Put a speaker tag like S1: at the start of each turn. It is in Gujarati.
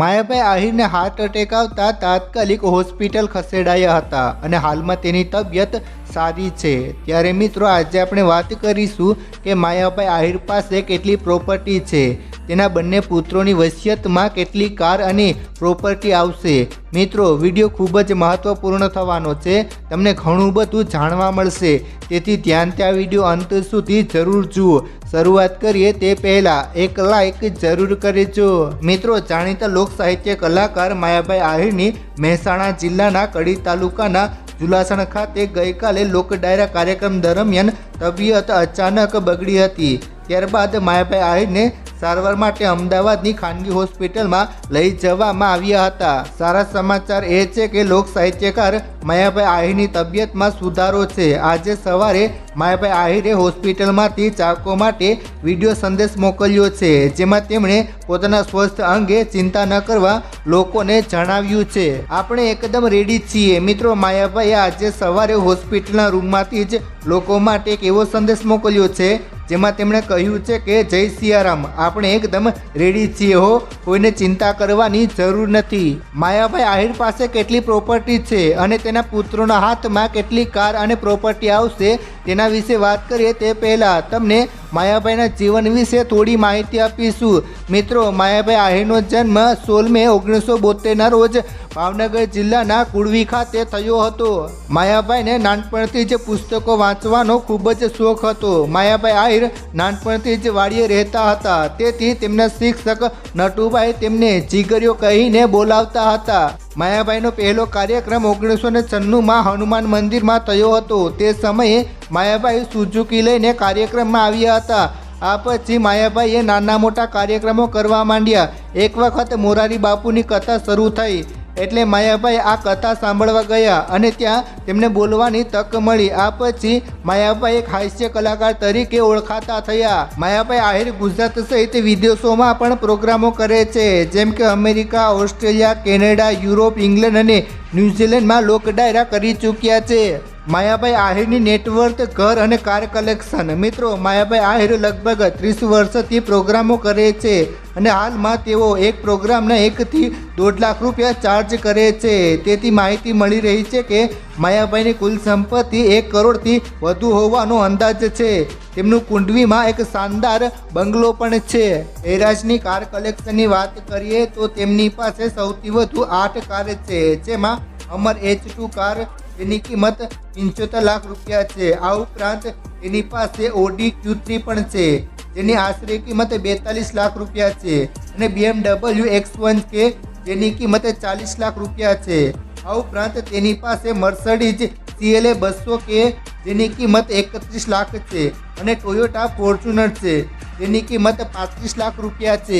S1: માયાભાઈ આહિરને હાર્ટ એટેક આવતા તાત્કાલિક હોસ્પિટલ ખસેડાયા હતા અને હાલમાં તેની તબિયત સારી છે. ત્યારે મિત્રો આજે આપણે વાત કરીશું કે માયાભાઈ આહિર પાસે કેટલી પ્રોપર્ટી છે. તેના બંને પુત્રોની વસિયતમાં કેટલી કાર અને પ્રોપર્ટી આવશે? મિત્રો વીડિયો ખૂબ જ મહત્વપૂર્ણ થવાનો છે. તમને ઘણું બધું જાણવા મળશે. તેથી ધ્યાનથી આ વીડિયો અંત સુધી જરૂર જુઓ. શરૂઆત કરીએ તે પહેલાં એક લાઈક જરૂર કરજો. મિત્રો, જાણીતા લોક સાહિત્ય કલાકાર માયાભાઈ આહિરની મહેસાણા જિલ્લાના કડી તાલુકાના જુલાસણ ખાતે ગઈકાલે લોક ડાયરા કાર્યક્રમ દરમિયાન તબિયત અચાનક બગડી હતી. ત્યારબાદ માયાભાઈ આહિરને સારવાર માટે અમદાવાદની ખાનગી હોસ્પિટલમાં લઈ જવામાં આવ્યા હતા. સારા સમાચાર એ છે કે લોક સાહિત્યકાર માયાભાઈ આહિરની તબિયતમાં સુધારો છે. આજે સવારે માયાભાઈ આહિરે હોસ્પિટલમાંથી ચાકો માટે વીડિયો સંદેશ મોકલ્યો છે, જેમાં તેમણે પોતાના સ્વસ્થ અંગે ચિંતા ન કરવા લોકોને જણાવ્યું છે. આપણે એકદમ રેડી છીએ. મિત્રો, માયાભાઈએ આજે સવારે હોસ્પિટલના રૂમમાંથી જ લોકો માટે એક એવો સંદેશ મોકલ્યો છે જેમાં તેમણે કહ્યું છે કે, જય સિયારામ, આપણે એકદમ રેડી છીએ હો. કોઈને ચિંતા કરવાની જરૂર નથી. માયાભાઈ આહિર પાસે કેટલી પ્રોપર્ટી છે અને તેના પુત્રોના હાથમાં કેટલી કાર અને પ્રોપર્ટી આવશે તેના વિશે વાત કરીએ તે પહેલાં તમને માયાભાઈના જીવન વિશે થોડી માહિતી આપીશું. મિત્રો, માયાભાઈ આહીરનો જન્મ સોળ મે ઓગણીસો બોતેરના રોજ ભાવનગર જિલ્લાના કુળવી ખાતે થયો હતો. માયાભાઈને નાનપણથી જ પુસ્તકો વાંચવાનો ખૂબ જ શોખ હતો. માયાભાઈ આહિર નાનપણથી જ વાડીએ રહેતા હતા. તેથી તેમના શિક્ષક નટુભાઈ તેમને જીગરીઓ કહીને બોલાવતા હતા. માયાભાઈનો પહેલો કાર્યક્રમ ઓગણીસો ને છન્નુંમાં હનુમાન મંદિરમાં થયો હતો. તે સમયે માયાભાઈ સુઝુકી લઈને કાર્યક્રમમાં આવ્યા હતા. આ પછી માયાભાઈએ નાના મોટા કાર્યક્રમો કરવા માંડ્યા. એક વખત મોરારી બાપુની કથા શરૂ થઈ. એટલે માયાભાઈ આ કથા સાંભળવા ગયા અને ત્યાં તેમને બોલવાની તક મળી. આ પછી માયાભાઈ એક હાસ્ય કલાકાર તરીકે ઓળખાતા થયા. માયાભાઈ આહિર ગુજરાત સહિત વિદેશોમાં પણ પ્રોગ્રામો કરે છે. જેમ કે America, Australia, Canada, Europe, England અને ન્યૂઝીલેન્ડમાં લોક ડાયરા કરી ચૂક્યા છે. માયાભાઈ આહિરની નેટવર્ક ઘર અને કાર કલેક્શન મિત્રો, માયાભાઈ આહિર લગભગ ત્રીસ વર્ષથી પ્રોગ્રામો કરે છે અને હાલમાં તેઓ એક પ્રોગ્રામના એકથી દોઢ લાખ રૂપિયા ચાર્જ કરે છે. તેથી માહિતી મળી રહી છે કે માયાભાઈની કુલ સંપત્તિ એક કરોડથી વધુ હોવાનો અંદાજ છે. તેમનું કુંડવીમાં એક શાનદાર બંગલો પણ છે. હેરાજની કાર કલેક્શનની વાત કરીએ તો તેમની પાસે સૌથી વધુ આઠ કાર છે, જેમાં અમર એચ ટુ કાર તેની કિંમત પંચોતેર લાખ રૂપિયા છે. આ ઉપરાંત તેની પાસે ઓડી ક્યુ થ્રી પણ છે. જેની આશરે કિંમત બેતાલીસ લાખ રૂપિયા છે અને બીએમડબલ્યુ એક્સ વન કે જેની કિંમત ચાલીસ લાખ રૂપિયા છે. આ ઉપરાંત તેની પાસે મર્સડીઝ સીએલએ બસો કે જેની કિંમત એકત્રીસ લાખ છે અને ટોયોટા ફોર્ચ્યુનર છે. જેની કિંમત પાંત્રીસ લાખ રૂપિયા છે.